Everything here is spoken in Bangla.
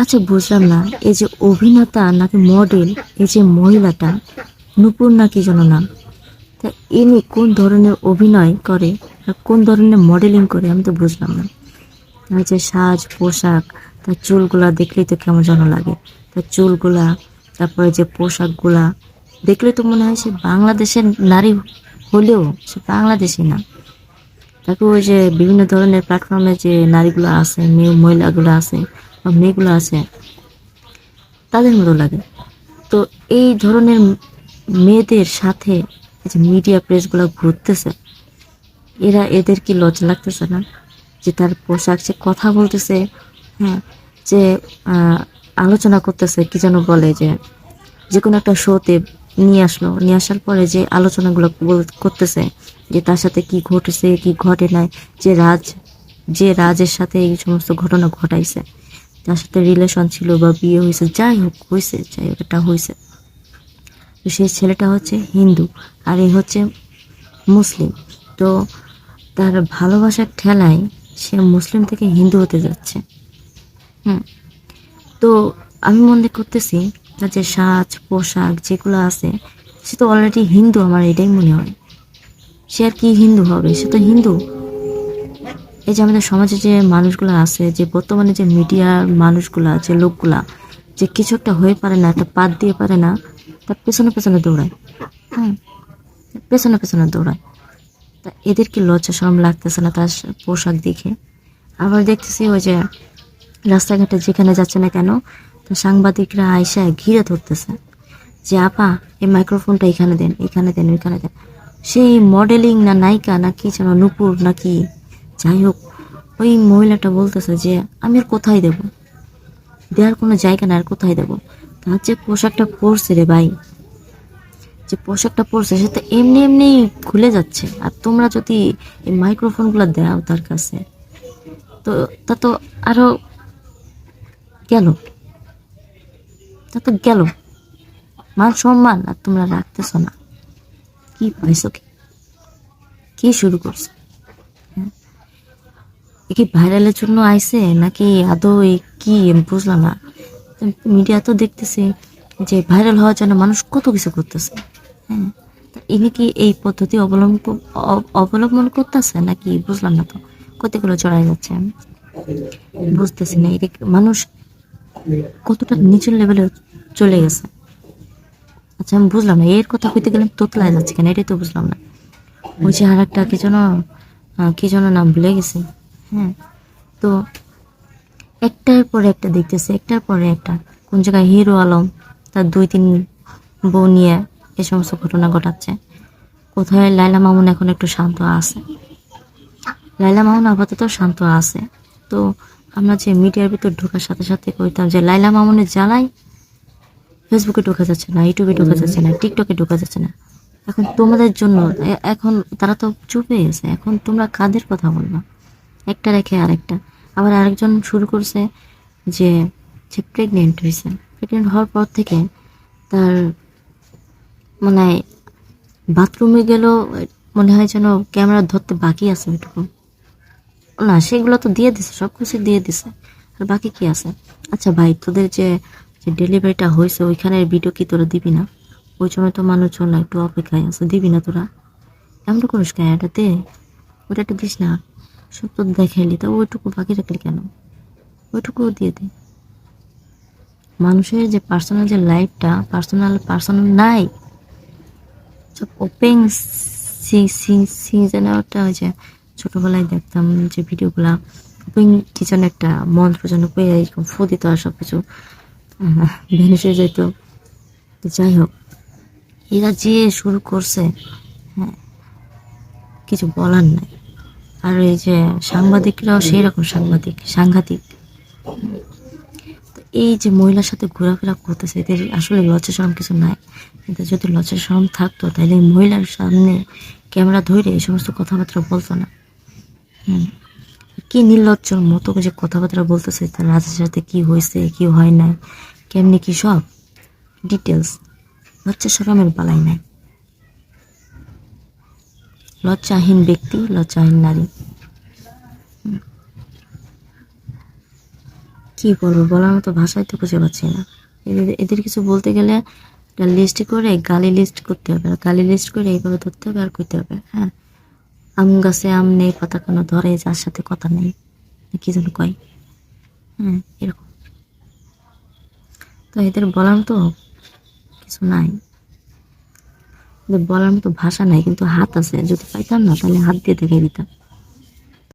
আচ্ছা বুঝলাম না। এই যে অভিনেতা নাকি মডেল এই যে মহিলাটা, নুপুর নাকি যেন নাম? তা ইনি কোন ধরনের অভিনয় করে আর কোন ধরনের মডেলিং করে আমি তো বুঝলাম না। তার যে সাজ, পোশাক তার চুলগুলা দেখলেই তো কেমন যেন লাগে। তার চুলগুলা, তারপরে যে পোশাকগুলা, দেখলে তো মনে হয় সে বাংলাদেশের নারী হলেও সে বাংলাদেশি না। তাকে ওই যে বিভিন্ন ধরনের প্ল্যাটফর্মে যে নারীগুলো আছে, মেয়ে, মহিলাগুলো আছে মেয়েগুলো আছে, তাদের মতো লাগে। তো এই ধরনের মেয়েদের সাথে যে মিডিয়া প্রেসগুলো ঘুরতেছে, এরা এদের কি লজ্জা লাগতেছে না? যে তার পোশাক সে কথা বলতেছে হ্যাঁ যে আলোচনা করতেছে, কি যেন বলে যে যে কোনো একটা শোতে নিয়ে আসলো। নিয়ে আসার পরে যে আলোচনাগুলো করতেছে, যে তার সাথে কি ঘটেছে, কি ঘটে নাই, যে রাজ, যে রাজের সাথে এই সমস্ত ঘটনা ঘটাইছে। তার সাথে রিলেশন ছিল বা বিয়ে হয়েছে, যাই হোক হয়েছে, যাই হোক, এটা হয়েছে। তো সেই ছেলেটা হচ্ছে হিন্দু আর এই হচ্ছে মুসলিম। তো তার ভালোবাসার ঠেলায় সে মুসলিম থেকে হিন্দু হতে যাচ্ছে। হুম। তো আমি মনে করতেছি তার যে সাজ, পোশাক যেগুলো আছে, সে তো অলরেডি হিন্দু আমার এটাই মনে হয়। সে আর কি হিন্দু হবে? সে তো হিন্দু। এই যে আমাদের সমাজে যে মানুষগুলো আছে, যে বর্তমানে যে মিডিয়ার মানুষগুলা, যে লোকগুলা, যে কিছু একটা হয়ে পারে না, একটা পাত দিয়ে পারে না, তার পেছনে পেছনে দৌড়ায়। হ্যাঁ পেছনে পেছনে দৌড়ায়। তা এদের কি লজ্জা, শরম লাগতেছে না তার পোশাক দেখে? আবার দেখতেছি ওই যে রাস্তাঘাটে যেখানে যাচ্ছে না কেন, তা সাংবাদিকরা আয়সা ঘিরে ধরতেছে যে, আপা, এই মাইক্রোফোনটা এখানে দেন এখানে দেন, ওইখানে দেন। সেই মডেলিং না নায়িকা না কি যেন নুপুর না কি? যাই হোক, ওই মহিলাটা বলতেছে যে, আমি আর কোথায় দেব? দেওয়ার কোনো জায়গা না আর কোথায় দেব? তার যে পোশাকটা পরছে রে ভাই, যে পোশাকটা পরছে সেটা এমনি এমনি খুলে যাচ্ছে। আর তোমরা যদি এই মাইক্রোফোনগুলো দাও তার কাছে, তো তা তো আরও গেল। তা তো গেল। মান সম্মান আর তোমরা রাখতেছ না। কি পাইছো কি শুরু করছ? কি ভাইরালের জন্য আইসে নাকি আদৌ কি? বুঝলাম না। মিডিয়া তো দেখতেছি যে ভাইরাল হওয়ার জন্য মানুষ কত কিছু করতেছে। হ্যাঁ? ইনি কি এই পদ্ধতি অবলম্বন অবলম্বন করতেছে? নাকি বুঝলাম না তো। কতগুলো চড়াই যাচ্ছে? বুঝতেছি না। এটা মানুষ কতটা নিচের লেভেলে চলে গেছে। আচ্ছা আমি বুঝলাম না। এর কথা কইতে গেলে তোতলায় যাচ্ছে কেন? এটাই তো বুঝলাম না। ওই যে আর একটা কি যেন কি যেন নাম ভুলে গেছি। হ্যাঁ। তো একটার পরে একটা দেখতেছে একটার পরে একটা। কোন জায়গায় হিরো আলম তার দুই তিন বউ নিয়ে এ সমস্ত ঘটনা ঘটাচ্ছে। কোথায় লাইলা মামুন এখন একটু শান্ত আছে? লাইলা মামুন আপাতত শান্ত আছে। তো আমরা যে মিডিয়ার ভিতর ঢোকার সাথে সাথে কইতাম যে লাইলা মামুনের জ্বালাই ফেসবুকে ঢোকা যাচ্ছে না ইউটিউবে ঢোকা যাচ্ছে না টিকটকে ঢোকা যাচ্ছে না। এখন তোমাদের জন্য এখন তারা তো চুপ গেছে। এখন তোমরা কাদের কথা বলবা? একটা রেখে আরেকটা। আবার আরেকজন শুরু করছে যে যে প্রেগনেন্ট হয়েছে। প্রেগনেন্ট হওয়ার পর থেকে তার মানে বাথরুমে গেল মনে হয় যেন ক্যামেরা ধরতে বাকি আছে ওইটুকু। না, সেগুলো তো দিয়ে দিছে, সব কিছু দিয়ে দিছে। আর বাকি কি আছে? আচ্ছা ভাই, তোদের যে ডেলিভারিটা হয়েছে, ওইখানের ভিডিও কি তোরা দিবি না? ওই সময় তো মানুষজন একটু অপেক্ষায় আছে, দিবি না তোরা? এমন করিস কেন? এটা দে। ওটা একটু দিস না। সব তো দেখাইলি, তা ওইটুকু বাকি রাখলি কেন? ওইটুকুও দিয়ে দে। মানুষের যে পার্সোনাল যে লাইফটা পার্সোনাল পার্সোনাল নাই। সব ওপেন সিজনে ওটা ওই ছোটবেলায় দেখতাম যে ভিডিওগুলা ওপেন কিচেন একটা মন্ত্র যেন পেয়ে এরকম ফু দিত আর সব কিছু ভেনুসে যেত। যাই হোক, এরা যে শুরু করছে হ্যাঁ কিছু বলার নাই। আর এই যে সাংবাদিকরাও সেই রকম সাংবাদিক, সাংঘাতিক। এই যে মহিলার সাথে ঘোরাফেরা করতেছে, এদের আসলে লজ্জা শরম কিছু নাই। কিন্তু যদি লজ্জা শরম থাকতো, তাহলে মহিলার সামনে ক্যামেরা ধরে এই সমস্ত কথাবার্তা বলতো না। হুম। কি নির্লজ্জর মতো যে কথাবার্তা বলতেছে, তার রাজার সাথে কি হয়েছে, কি হয় নাই, কেমনি কি সব? ডিটেলস লজ্জা শরমের বালাই নাই। লজ্জাহীন ব্যক্তি, লজ্জাহীন নারী। কি বলব, বলার মতো ভাষায় তো খুঁজে পাচ্ছি না। এদের এদের কিছু বলতে গেলে লিস্ট করে গালি লিস্ট করতে হবে। গালি লিস্ট করে এইভাবে ধরতে হবে আর করতে হবে হ্যাঁ? আম গাছে আম নেই পাতা কোনো ধরে, যার সাথে কথা নেই কি যেন কয়। হ্যাঁ এরকম। তো এদের বলার মতো কিছু নাই। বলার মতো ভাষা নাই, কিন্তু হাত আছে। যদি পাইতাম না, তাহলে হাত দিয়ে দেখাই দিতাম।